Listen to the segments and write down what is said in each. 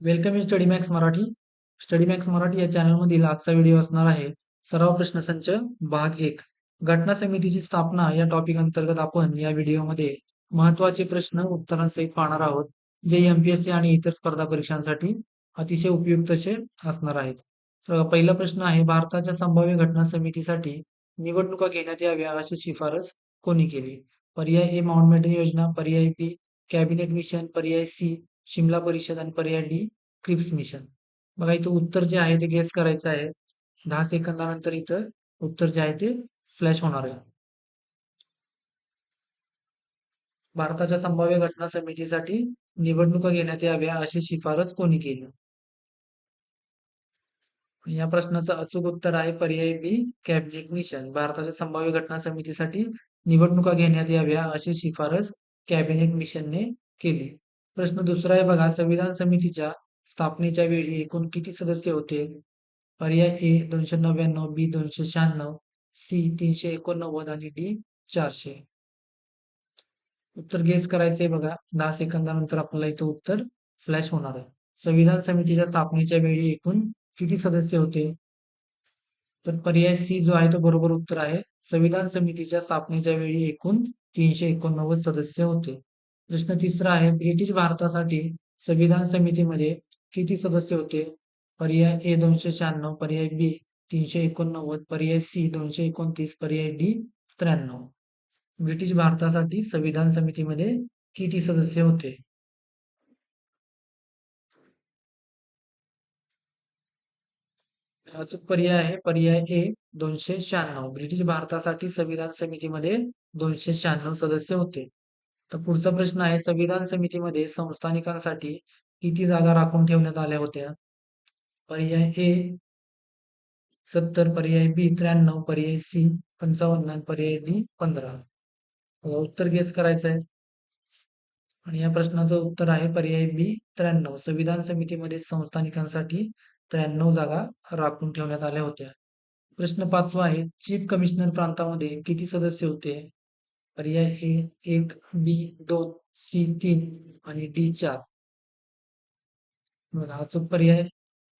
Welcome you study max Marathi. Study max Marathi या चॅनलमधील आजचा व्हिडिओ असणार आहे सराव प्रश्नसंच भाग एक. घटना समितीची स्थापना या टॉपिक अंतर्गत आपण या व्हिडिओमध्ये महत्त्वाचे प्रश्न उत्तरांसहित पाहणार आहोत जे एमपीएससी आणि इतर स्पर्धा परीक्षांसाठी अतिशय उपयुक्त असे असणार आहेत. तर पहिला प्रश्न आहे भारताच्या संभाव्य घटना समितीसाठी निवडणुका घेण्यात याव्या अशी शिफारस कोणी केली? पर्याय ए माउंटबॅटन योजना पर्याय बी कॅबिनेट मिशन पर्याय सी शिमला परिषद आणि पर्याय डी क्रिप्स मिशन. बघा इथं उत्तर जे आहे ते गेस करायचं आहे. दहा सेकंदानंतर इथं उत्तर जे आहे ते फ्लॅश होणार आहे. भारताच्या संभाव्य घटना समितीसाठी निवडणुका घेण्यात याव्या अशी शिफारस कोणी केली? या प्रश्नाचं अचूक उत्तर आहे पर्याय बी कॅबिनेट मिशन. भारताच्या संभाव्य घटना समितीसाठी निवडणुका घेण्यात याव्या अशी शिफारस कॅबिनेट मिशनने केली. प्रश्न दुसरा आहे बघा संविधान समितीच्या स्थापनेच्या वेळी एकूण किती सदस्य होते? पर्याय ए दोनशे नव्याण्णव बी दोनशे शहाण्णव सी तीनशे एकोणनव्वद आणि डी चारशे. उत्तर गेस करायचंय बघा. दहा सेकंदानंतर आपल्याला इथं उत्तर फ्लॅश होणार आहे. संविधान समितीच्या स्थापनेच्या वेळी एकूण किती सदस्य होते? तर पर्याय सी जो आहे तो बरोबर उत्तर आहे. संविधान समितीच्या स्थापनेच्या वेळी एकूण तीनशे एकोणनव्वद सदस्य होते. प्रश्न तिसरा आहे ब्रिटिश भारतासाठी संविधान समितीमध्ये किती सदस्य होते? पर्याय ए दोनशे शहाण्णव पर्याय बी तीनशे एकोणनव्वद पर्याय सी दोनशे एकोणतीस पर्याय डी त्र्याण्णव. ब्रिटिश भारतासाठी संविधान समितीमध्ये किती सदस्य होते? अचूक पर्याय आहे पर्याय ए दोनशे शहाण्णव. ब्रिटिश भारतासाठी संविधान समितीमध्ये दोनशे शहाण्णव सदस्य होते. तर पुढचा प्रश्न आहे संविधान समितीमध्ये संस्थानिकांसाठी किती जागा राखून ठेवण्यात आल्या होत्या? पर्याय ए सत्तर पर्याय बी त्र्याण्णव पर्याय सी पंचावन्न पर्याय डी पंधरा. उत्तर गेस करायचं आहे आणि या प्रश्नाचं उत्तर आहे पर्याय बी त्र्याण्णव. संविधान समितीमध्ये संस्थानिकांसाठी त्र्याण्णव जागा राखून ठेवण्यात आल्या होत्या. प्रश्न पाचवा आहे चीफ कमिशनर प्रांतामध्ये किती सदस्य होते? पर्याय ए एक बी दोन सी तीन आणि डी चार. हा चूक पर्याय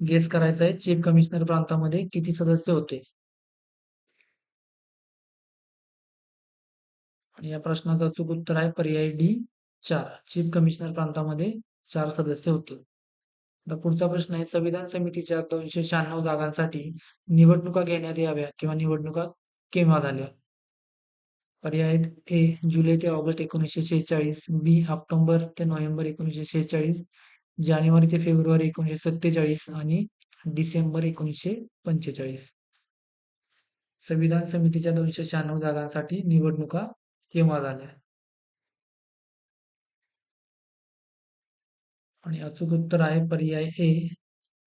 गेस करायचा आहे चीफ कमिशनर प्रांतामध्ये किती सदस्य होते? आणि या प्रश्नाचा अचूक उत्तर आहे पर्याय डी चार. चीफ कमिशनर प्रांतामध्ये चार सदस्य होते. आता पुढचा प्रश्न आहे संविधान समितीच्या दोनशे शहाण्णव जागांसाठी निवडणुका घेण्यात याव्या किंवा निवडणुका केव्हा झाल्या? पर्याय ए जुलै ते ऑगस्ट एकोणीसशे शेहेचाळीस बी ऑक्टोबर ते नोव्हेंबर एकोणीसशे शेहेचाळीस जानेवारी ते फेब्रुवारी एकोणीसशे सत्तेचाळीस आणि डिसेंबर एकोणीसशे पंचेचाळीस संविधान समितीच्या दोनशे शहाण्णव जागांसाठी निवडणुका केव्हा झाल्या? आणि अचूक उत्तर आहे पर्याय ए.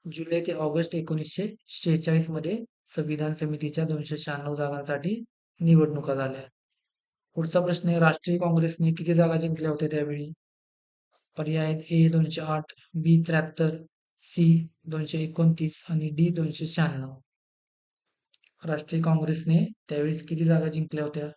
जुलै ते ऑगस्ट एकोणीसशे शेहेचाळीसमध्ये संविधान समितीच्या दोनशे शहाण्णव जागांसाठी निवडणुका झाल्या. पुढचा प्रश्न आहे राष्ट्रीय काँग्रेसने किती जागा जिंकल्या होत्या त्यावेळी? पर्याय आहेत ए दोनशे आठ बी त्र्याहत्तर सी दोनशे एकोणतीस आणि डी दोनशे शहाण्णव. राष्ट्रीय काँग्रेसने त्यावेळेस किती जागा जिंकल्या होत्या?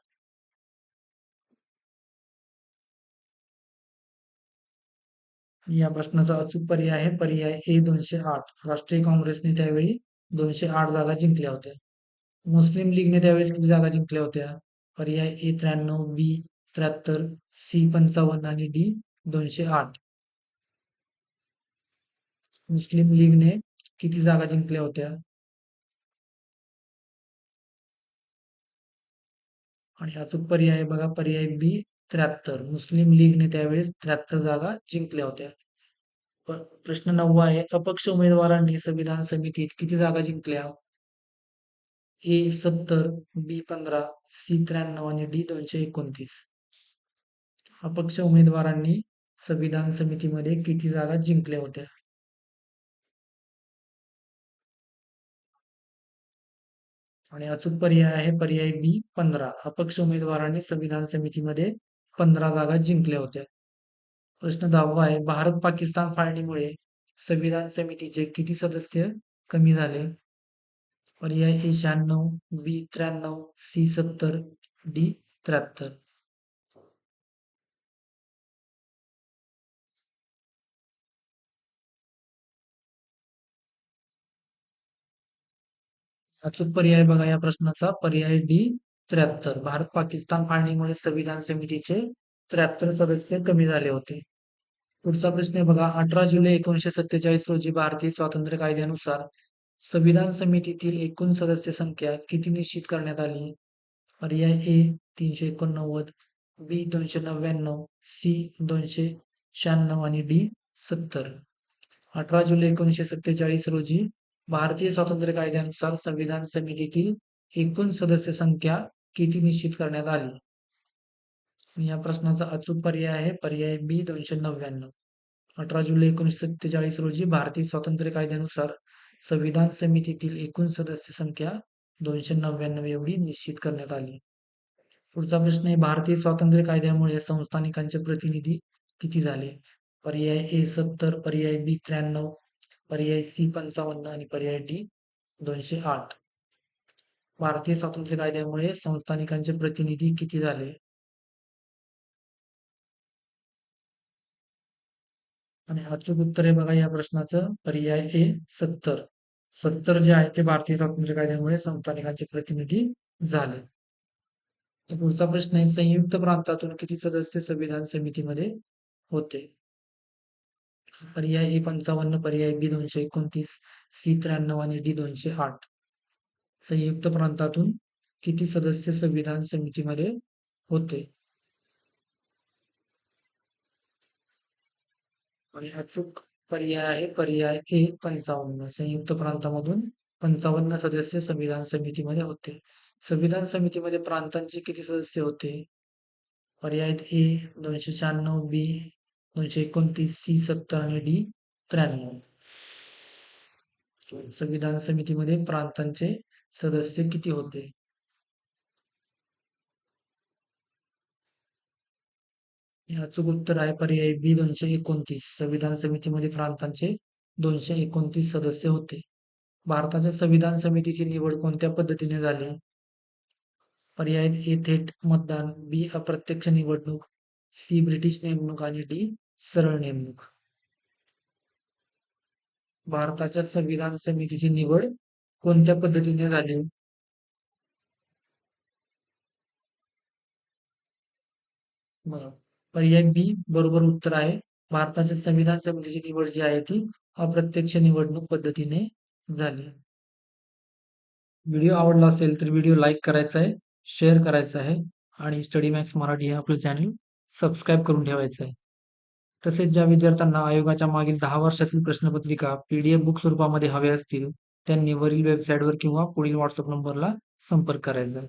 या प्रश्नाचा अचूक पर्याय आहे पर्याय ए दोनशे आठ. राष्ट्रीय काँग्रेसने त्यावेळी दोनशे आठ जागा जिंकल्या होत्या. मुस्लिम लीगने त्यावेळेस किती जागा जिंकल्या होत्या? पर्याय ए त्र्याण्णव बी त्र्याहत्तर सी पंचावन्न आणि डी दोनशे आठ. मुस्लिम लीगने किती जागा जिंकल्या होत्या? आणि अचूक पर्याय बघा पर्याय बी त्र्याहत्तर. मुस्लिम लीगने त्यावेळेस त्र्याहत्तर जागा जिंकल्या होत्या. प्रश्न नववा आहे अपक्ष उमेदवारांनी संविधान समितीत किती जागा जिंकल्या? ए सत्तर बी पंधरा सी त्र्याण्णव आणि डी दोनशे एकोणतीस. अपक्ष उमेदवारांनी संविधान समितीमध्ये किती जागा जिंकल्या होत्या? आणि अचूक पर्याय आहे पर्याय बी पंधरा. अपक्ष उमेदवारांनी संविधान समितीमध्ये पंधरा जागा जिंकल्या होत्या. प्रश्न दहावा आहे भारत पाकिस्तान फाळणीमुळे संविधान समितीचे किती सदस्य कमी झाले? पर्याय ए शहाण्णव बी त्र्याण्णव सी सत्तर डी त्र्याहत्तर. अचूक पर्याय बघा या प्रश्नाचा. पर्याय डी त्र्याहत्तर. भारत पाकिस्तान फाळणीमुळे संविधान समितीचे त्र्याहत्तर सदस्य कमी झाले होते. पुढचा प्रश्न बघा. अठरा जुलै एकोणीशे सत्तेचाळीस रोजी भारतीय स्वातंत्र्य कायद्यानुसार संविधान समितीतील एकूण सदस्य संख्या किती निश्चित करण्यात आली? पर्याय ए तीनशे एकोणनव्वद बी दोनशे नव्याण्णव सी दोनशे शहाण्णव आणि डी सत्तर. अठरा जुलै एकोणीसशे सत्तेचाळीस रोजी भारतीय स्वातंत्र्य कायद्यानुसार संविधान समितीतील एकूण सदस्य संख्या किती निश्चित करण्यात आली? या प्रश्नाचा अचूक पर्याय आहे पर्याय बी दोनशे नव्याण्णव. अठरा जुलै एकोणीशे सत्तेचाळीस रोजी भारतीय स्वातंत्र्य कायद्यानुसार संविधान समितीतील एकूण सदस्य संख्या दोनशे नव्याण्णव एवढी निश्चित करण्यात आली. पुढचा प्रश्न आहे भारतीय स्वातंत्र्य कायद्यामुळे संस्थानिकांचे प्रतिनिधी किती झाले? पर्याय ए सत्तर पर्याय बी त्र्याण्णव पर्याय सी पंचावन्न आणि पर्याय डी दोनशे आठ. भारतीय स्वातंत्र्य कायद्यामुळे संस्थानिकांचे प्रतिनिधी किती झाले? आणि अचूक उत्तर आहे बघा या प्रश्नाचं. पर्याय ए सत्तर. सत्तर जे आहे ते भारतीय स्वातंत्र्य कायद्यामुळे संस्थानिकांचे प्रतिनिधी झाले. तर पुढचा प्रश्न आहे संयुक्त प्रांतातून किती सदस्य संविधान समितीमध्ये होते? पर्याय ए पंचावन्न पर्याय बी दोनशे एकोणतीस सी त्र्याण्णव आणि डी दोनशे आठ. संयुक्त प्रांतातून किती सदस्य संविधान समितीमध्ये होते? आणि अचूक पर्याय आहे. पर्याय ए पंचावन्न संयुक्त प्रांतामधून पंचावन्न सदस्य संविधान समितीमध्ये होते. संविधान समितीमध्ये प्रांतांचे किती सदस्य होते? पर्याय ए दोनशे शहाण्णव बी दोनशे एकोणतीस सी सत्तर आणि डी त्र्याण्णव. संविधान समितीमध्ये प्रांतांचे सदस्य किती होते? याचं उत्तर आहे पर्याय बी दोनशे एकोणतीस. संविधान समितीमध्ये प्रांतांचे दोनशे एकोणतीस सदस्य होते. भारताच्या संविधान समितीची निवड कोणत्या पद्धतीने झाली? पर्याय ए थेट मतदान बी अप्रत्यक्ष निवडणूक सी ब्रिटिश नेमणूक आणि डी सरळ नेमणूक. भारताच्या संविधान समितीची निवड कोणत्या पद्धतीने झाली? पर्याय बी बरोबर उत्तर आहे. भारताच्या संविधान समितीची म्हणजे निवड जी आहे ती अप्रत्यक्ष निवडणूक पद्धतीने झाली. व्हिडिओ आवडला असेल तर व्हिडिओ लाईक करायचा आहे शेअर करायचा आहे आणि स्टडी मॅक्स मराठी हे आपलं चॅनल सबस्क्राईब करून ठेवायचं आहे. तसेच ज्या विद्यार्थ्यांना आयोगाच्या मागील दहा वर्षातील प्रश्नपत्रिका पीडीएफ बुक स्वरूपामध्ये हवे असतील त्यांनी वरील वेबसाईटवर किंवा पुढील व्हॉट्सअप नंबरला संपर्क करायचा आहे.